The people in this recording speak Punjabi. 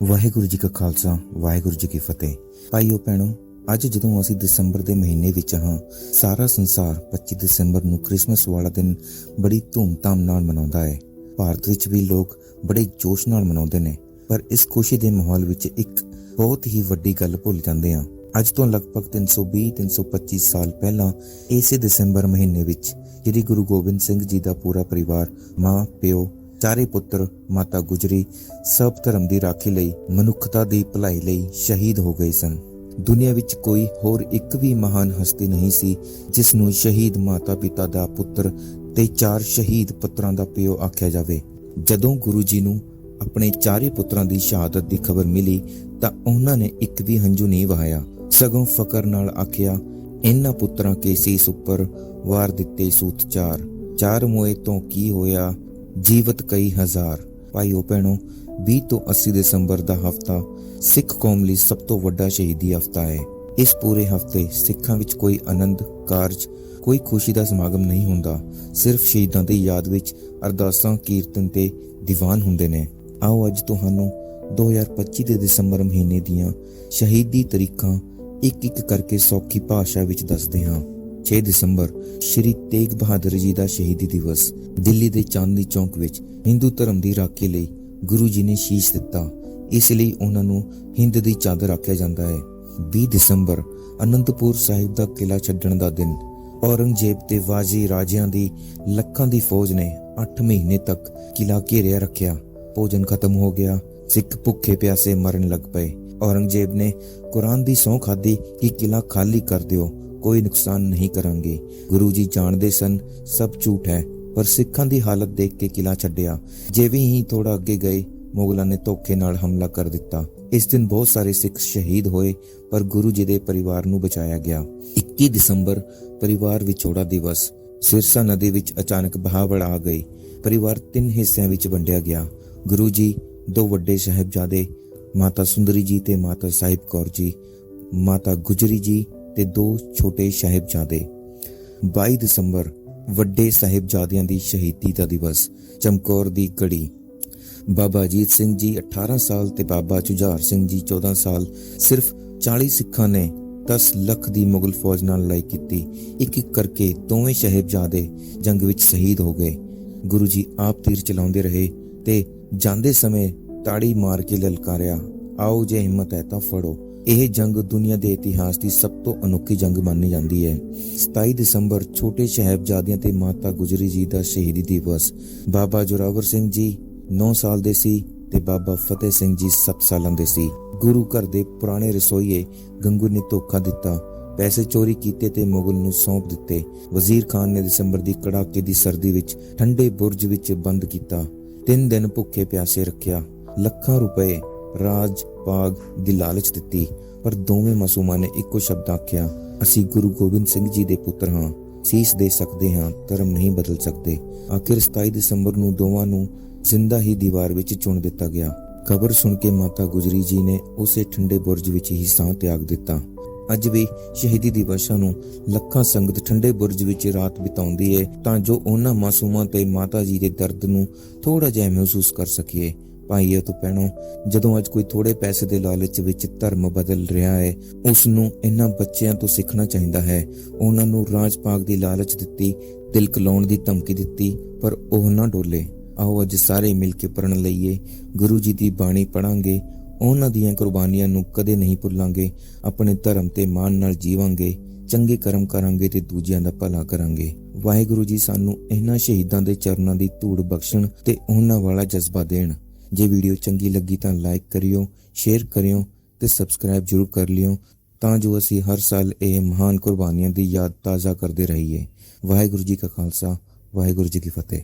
ਵਾਹਿਗੁਰੂ ਜੀ ਕਾ ਖਾਲਸਾ, ਵਾਹਿਗੁਰੂ ਜੀ ਕੀ ਫਤਿਹ। ਭਾਈਓ ਭੈਣੋ, ਅੱਜ ਜਦੋਂ ਅਸੀਂ ਦਸੰਬਰ ਦੇ ਮਹੀਨੇ ਵਿੱਚ ਹਾਂ, ਸਾਰਾ ਸੰਸਾਰ 25 ਦਸੰਬਰ ਨੂੰ ਕ੍ਰਿਸਮਸ ਵਾਲਾ ਦਿਨ ਬੜੀ ਧੂਮਧਾਮ ਨਾਲ ਮਨਾਉਂਦਾ ਹੈ। ਭਾਰਤ ਵਿੱਚ ਵੀ ਲੋਕ ਬੜੇ ਜੋਸ਼ ਨਾਲ ਮਨਾਉਂਦੇ ਨੇ, ਪਰ ਇਸ ਖੁਸ਼ੀ ਦੇ ਮਾਹੌਲ ਵਿੱਚ ਇੱਕ ਬਹੁਤ ਹੀ ਵੱਡੀ ਗੱਲ ਭੁੱਲ ਜਾਂਦੇ ਹਾਂ। ਅੱਜ ਤੋਂ ਲਗਭਗ 320 325 ਸਾਲ ਪਹਿਲਾਂ ਇਸੇ ਦਸੰਬਰ ਮਹੀਨੇ ਵਿੱਚ ਸ੍ਰੀ ਗੁਰੂ ਗੋਬਿੰਦ ਸਿੰਘ ਜੀ ਦਾ ਪੂਰਾ ਪਰਿਵਾਰ, ਮਾਂ, ਪਿਓ ਚਾਰੇ ਪੁੱਤਰ ਮਾਤਾ ਗੁਜਰੀ ਸਭ ਧਰਮ ਦੀ ਰਾਖੀ ਲਈ, ਮਨੁੱਖਤਾ ਦੀ ਭਲਾਈ ਲਈ ਸ਼ਹੀਦ ਹੋ ਗਏ ਸਨ। ਦੁਨੀਆ ਵਿੱਚ ਕੋਈ ਹੋਰ ਇੱਕ ਵੀ ਮਹਾਨ ਹਸਤੀ ਨਹੀਂ ਸੀ, ਜਿਸ ਨੂੰ ਸ਼ਹੀਦ ਮਾਤਾ ਪਿਤਾ ਦਾ ਪੁੱਤਰ ਤੇ ਚਾਰ ਸ਼ਹੀਦ ਪੁੱਤਰਾਂ ਦਾ ਪਿਓ ਆਖਿਆ ਜਾਵੇ। ਜਦੋਂ ਗੁਰੂ ਜੀ ਨੂੰ ਆਪਣੇ ਚਾਰੇ ਪੁੱਤਰਾਂ ਦੀ ਸ਼ਹਾਦਤ ਦੀ ਖਬਰ ਮਿਲੀ, ਤਾਂ ਉਹਨਾਂ ਨੇ ਇੱਕ ਵੀ ਹੰਝੂ ਨਹੀਂ ਵਹਾਇਆ। ਸਗੋਂ ਫਕਰ ਨਾਲ ਆਖਿਆ, ਇਹਨਾਂ ਪੁੱਤਰਾਂ ਕੇ ਸੀਸ ਉੱਪਰ ਵਾਰ ਦਿੱਤੇ ਸੂਤ ਚਾਰ। ਚਾਰ ਮੋਏ ਤੋਂ ਕੀ ਹੋਇਆ? ਜੀਵਤ ਕਈ ਹਜ਼ਾਰ। ਭਾਈਓ ਭੈਣੋ 20 ਤੋਂ 80 ਦਸੰਬਰ ਦਾ ਹਫਤਾ ਸਿੱਖ ਕੌਮ ਲਈ ਸਭ ਤੋਂ ਵੱਡਾ ਸ਼ਹੀਦੀ ਹਫਤਾ ਹੈ। ਇਸ ਪੂਰੇ ਹਫ਼ਤੇ ਸਿੱਖਾਂ ਵਿੱਚ ਕੋਈ ਆਨੰਦ, ਕਾਰਜ, ਕੋਈ ਖੁਸ਼ੀ ਦਾ ਸਮਾਗਮ ਨਹੀਂ ਹੁੰਦਾ। ਸਿਰਫ ਸ਼ਹੀਦਾਂ ਦੀ ਯਾਦ ਵਿੱਚ ਅਰਦਾਸਾਂ, ਕੀਰਤਨ ਤੇ ਦੀਵਾਨ ਹੁੰਦੇ ਨੇ। ਆਓ ਅੱਜ ਤੁਹਾਨੂੰ 2025 ਦੇ ਦਸੰਬਰ ਮਹੀਨੇ ਦੀਆਂ ਸ਼ਹੀਦੀ ਤਰੀਕਾਂ ਇੱਕ ਇੱਕ ਕਰਕੇ ਸੌਖੀ ਭਾਸ਼ਾ ਵਿੱਚ ਦੱਸਦੇ ਹਾਂ। 6 ਦਸੰਬਰ ਸ਼੍ਰੀ ਤੇਗ ਬਹਾਦਰ ਜੀ ਦਾ ਸ਼ਹੀਦੀ ਦਿਵਸ ਦਿੱਲੀ ਦੇ ਚਾਂਦਨੀ ਚੌਂਕ ਵਿੱਚ ਹਿੰਦੂ ਧਰਮ ਦੀ ਰਾਖੀ ਲਈ ਗੁਰੂ ਜੀ ਨੇ ਸ਼ੀਸ਼ ਦਿੱਤਾ। ਇਸ ਲਈ ਉਹਨਾਂ ਨੂੰ ਹਿੰਦ ਦੀ ਚਾਦਰ ਆਖਿਆ ਜਾਂਦਾ ਹੈ। 20 ਦਸੰਬਰ ਅਨੰਦਪੁਰ ਸਾਹਿਬ ਦਾ ਕਿਲਾ ਛੱਡਣ ਦਾ ਦਿਨ। ਔਰੰਗਜ਼ੇਬ ਤੇ ਵਾਜੀ ਰਾਜਿਆਂ ਦੀ ਲੱਖਾਂ ਦੀ ਫੌਜ ਨੇ 8 ਮਹੀਨੇ ਤੱਕ ਕਿਲਾ ਘੇਰਿਆ ਰੱਖਿਆ। ਭੋਜਨ ਖਤਮ ਹੋ ਗਿਆ। ਸਿੱਖ ਭੁੱਖੇ ਪਿਆਸੇ ਮਰਨ ਲੱਗ ਪਏ। ਔਰੰਗਜ਼ੇਬ ਨੇ ਕੁਰਾਨ ਦੀ ਸਹੁੰ ਖਾਦੀ ਕਿ ਕਿਲਾ ਖਾਲੀ ਕਰ ਦਿਓ, ਕੋਈ ਨੁਕਸਾਨ ਨਹੀਂ ਕਰਾਂਗੇ। ਗੁਰੂ ਜੀ ਜਾਣਦੇ ਸਨ, ਸਭ ਝੂਠ ਹੈ, ਪਰ ਸਿੱਖਾਂ ਦੀ ਹਾਲਤ ਦੇਖ ਕੇ ਕਿਲਾ ਛੱਡਿਆ। ਜਿਵੇਂ ਹੀ ਥੋੜਾ ਅੱਗੇ ਗਏ, ਮੁਗਲਾਂ ਨੇ ਧੋਖੇ ਨਾਲ ਹਮਲਾ ਕਰ ਦਿੱਤਾ। ਇਸ ਦਿਨ ਬਹੁਤ ਸਾਰੇ ਸਿੱਖ ਸ਼ਹੀਦ ਹੋਏ, ਪਰ ਗੁਰੂ ਜੀ ਦੇ ਪਰਿਵਾਰ ਨੂੰ ਬਚਾਇਆ ਗਿਆ। 21 ਦਸੰਬਰ, ਪਰਿਵਾਰ ਵਿਛੋੜਾ ਦਿਵਸ। ਸਿਰਸਾ ਨਦੀ ਵਿੱਚ ਅਚਾਨਕ ਬਹਾਵੜ ਆ ਗਈ। ਪਰਿਵਾਰ ਤਿੰਨ ਹਿੱਸਿਆਂ ਵਿੱਚ ਵੰਡਿਆ ਗਿਆ। ਗੁਰੂ ਜੀ, ਦੋ ਵੱਡੇ ਸਾਹਿਬਜ਼ਾਦੇ ਮਾਤਾ ਸੁੰਦਰੀ ਜੀ ਤੇ ਮਾਤਾ ਸਾਹਿਬ ਕੌਰ ਜੀ ਮਾਤਾ ਗੁਜਰੀ ਜੀ ਤੇ ਦੋ ਛੋਟੇ ਸਾਹਿਬਜ਼ਾਦੇ 22 ਦਸੰਬਰ ਵੱਡੇ ਸਾਹਿਬਜ਼ਾਦਿਆਂ ਦੀ ਸ਼ਹੀਦੀ ਦਾ ਦਿਵਸ ਚਮਕੌਰ ਦੀ ਗੜੀ ਬਾਬਾ ਅਜੀਤ ਸਿੰਘ ਜੀ 18 ਸਾਲ ਤੇ ਬਾਬਾ ਜੁਝਾਰ ਸਿੰਘ ਜੀ 14 ਸਾਲ ਸਿਰਫ 40 ਸਿੱਖਾਂ ਨੇ 10 ਲੱਖ ਦੀ ਮੁਗਲ ਫੌਜ ਨਾਲ ਲੜਾਈ ਕੀਤੀ ਇੱਕ ਇੱਕ ਕਰਕੇ ਦੋਵੇਂ ਸਾਹਿਬਜ਼ਾਦੇ ਜੰਗ ਵਿੱਚ ਸ਼ਹੀਦ ਹੋ ਗਏ ਗੁਰੂ ਜੀ ਆਪ ਤੀਰ ਚਲਾਉਂਦੇ ਰਹੇ ਤੇ ਜਾਂਦੇ ਸਮੇਂ ਤਾੜੀ ਮਾਰ ਕੇ ਲਲਕਾਰਿਆ, ਆਓ ਜੇ ਹਿੰਮਤ ਹੈ ਤਾਂ ਫੜੋ। ਇਹ ਜੰਗ ਦੁਨੀਆ ਦੇ ਇਤਿਹਾਸ ਦੀ ਸਭ ਤੋਂ ਅਨੋਖੀ ਜੰਗ ਮੰਨੀ ਜਾਂਦੀ ਹੈ। 27 ਦਸੰਬਰ ਛੋਟੇ ਸਾਹਿਬਜ਼ਾਦਿਆਂ ਤੇ ਮਾਤਾ ਗੁਜਰੀ ਜੀ ਦਾ ਸ਼ਹੀਦੀ ਦਿਵਸ। ਬਾਬਾ ਜੋਰਾਵਰ ਸਿੰਘ ਜੀ 9 ਸਾਲ ਦੇ ਸੀ ਤੇ ਬਾਬਾ ਫਤਿਹ ਸਿੰਘ ਜੀ 7 ਸਾਲਾਂ ਦੇ ਸੀ। ਗੁਰੂ ਘਰ ਦੇ ਪੁਰਾਣੇ ਰਸੋਈਏ ਗੰਗੂ ਨੇ ਧੋਖਾ ਦਿੱਤਾ, ਪੈਸੇ ਚੋਰੀ ਕੀਤੇ ਤੇ ਮੁਗਲ ਨੂੰ ਸੌਂਪ ਦਿੱਤੇ। ਵਜ਼ੀਰ ਖਾਨ ਨੇ ਦਸੰਬਰ ਦੀ ਕੜਾਕੇ ਦੀ ਸਰਦੀ ਵਿੱਚ ਠੰਡੇ ਬੁਰਜ ਵਿੱਚ ਬੰਦ ਕੀਤਾ। ਤਿੰਨ ਦਿਨ ਭੁੱਖੇ ਪਿਆਸੇ ਰੱਖਿਆ। ਲੱਖਾਂ ਰੁਪਏ ਰਾਜ ਬਾਗ ਦੀ ਲਾਲਚ ਦਿੱਤੀ। ਪਰ ਦੋਵੇਂ ਮਾਸੂਮਾਂ ਨੇ ਇੱਕੋ ਸ਼ਬਦ ਆਖਿਆ, ਅਸੀਂ ਗੁਰੂ ਗੋਬਿੰਦ ਸਿੰਘ ਜੀ ਦੇ ਪੁੱਤਰ ਹਾਂ। ਸੀਸ ਦੇ ਸਕਦੇ ਹਾਂ, ਧਰਮ ਨਹੀਂ ਬਦਲ ਸਕਦੇ। ਆਖਿਰ 27 ਦਸੰਬਰ ਨੂੰ ਦੋਵਾਂ ਨੂੰ ਜ਼ਿੰਦਾ ਹੀ ਦੀਵਾਰ ਵਿੱਚ ਚੁਣ ਦਿੱਤਾ ਗਿਆ। ਖਬਰ ਸੁਣ ਕੇ ਮਾਤਾ ਗੁਜਰੀ ਜੀ ਨੇ ਉਸੇ ਠੰਡੇ ਬੁਰਜ ਵਿੱਚ ਹੀ ਸਾਹ ਤਿਆਗ ਦਿੱਤਾ। ਅੱਜ ਵੀ ਸ਼ਹੀਦੀ ਦਿਵਸਾਂ ਨੂੰ ਲੱਖਾਂ ਸੰਗਤ ਠੰਡੇ ਬੁਰਜ ਵਿੱਚ ਰਾਤ ਬਿਤਾਉਂਦੀ ਹੈ ਤਾਂ ਜੋ ਉਹਨਾਂ ਮਾਸੂਮਾਂ ਤੇ ਮਾਤਾ ਜੀ ਦੇ ਦਰਦ ਨੂੰ ਥੋੜਾ ਜਿਹਾ ਮਹਿਸੂਸ ਕਰ ਸਕੀਏ। ਭਾਈਓ ਤੋਂ ਪੈਣੋ ਜਦੋਂ ਅੱਜ ਕੋਈ ਥੋੜੇ ਪੈਸੇ ਦੇ ਲਾਲਚ ਵਿੱਚ ਧਰਮ ਬਦਲ ਰਿਹਾ ਹੈ ਉਸ ਨੂੰ ਇਹਨਾਂ ਬੱਚਿਆਂ ਤੋਂ ਸਿੱਖਣਾ ਚਾਹੀਦਾ ਹੈ। ਉਹਨਾਂ ਨੂੰ ਰਾਜ ਪਾਗ ਦੀ ਲਾਲਚ ਦਿੱਤੀ, ਦਿਲ ਕਲਾਉਣ ਦੀ ਧਮਕੀ ਦਿੱਤੀ, ਪਰ ਉਹ ਨਾ ਡੋਲੇ। ਆਓ ਅੱਜ ਸਾਰੇ ਮਿਲ ਕੇ ਪੜਨ ਲਈਏ, ਗੁਰੂ ਜੀ ਦੀ ਬਾਣੀ ਪੜਾਂਗੇ ਉਹਨਾਂ ਦੀਆਂ ਕੁਰਬਾਨੀਆਂ ਨੂੰ ਕਦੇ ਨਹੀਂ ਭੁੱਲਾਂਗੇ, ਆਪਣੇ ਧਰਮ ਤੇ ਮਾਣ ਨਾਲ ਜੀਵਾਂਗੇ, ਚੰਗੇ ਕਰਮ ਕਰਾਂਗੇ ਤੇ ਦੂਜਿਆਂ ਦਾ ਭਲਾ ਕਰਾਂਗੇ। ਵਾਹਿਗੁਰੂ ਜੀ ਸਾਨੂੰ ਇਹਨਾਂ ਸ਼ਹੀਦਾਂ ਦੇ ਚਰਨਾਂ ਦੀ ਧੂੜ ਬਖਸ਼ਣ ਤੇ ਉਹਨਾਂ ਵਾਲਾ ਜਜ਼ਬਾ ਦੇਣ। ਜੇ ਵੀਡੀਓ ਚੰਗੀ ਲੱਗੀ ਤਾਂ ਲਾਈਕ ਕਰਿਓ, ਸ਼ੇਅਰ ਕਰਿਓ ਤੇ ਸਬਸਕ੍ਰਾਈਬ ਜਰੂਰ ਕਰ ਲਿਓ ਤਾਂ ਜੋ ਅਸੀਂ ਹਰ ਸਾਲ ਇਹ ਮਹਾਨ ਕੁਰਬਾਨੀਆਂ ਦੀ ਯਾਦ ਤਾਜ਼ਾ ਕਰਦੇ ਰਹੀਏ। ਵਾਹਿਗੁਰੂ ਜੀ ਕਾ ਖਾਲਸਾ, ਵਾਹਿਗੁਰੂ ਜੀ ਕੀ ਫਤਿਹ।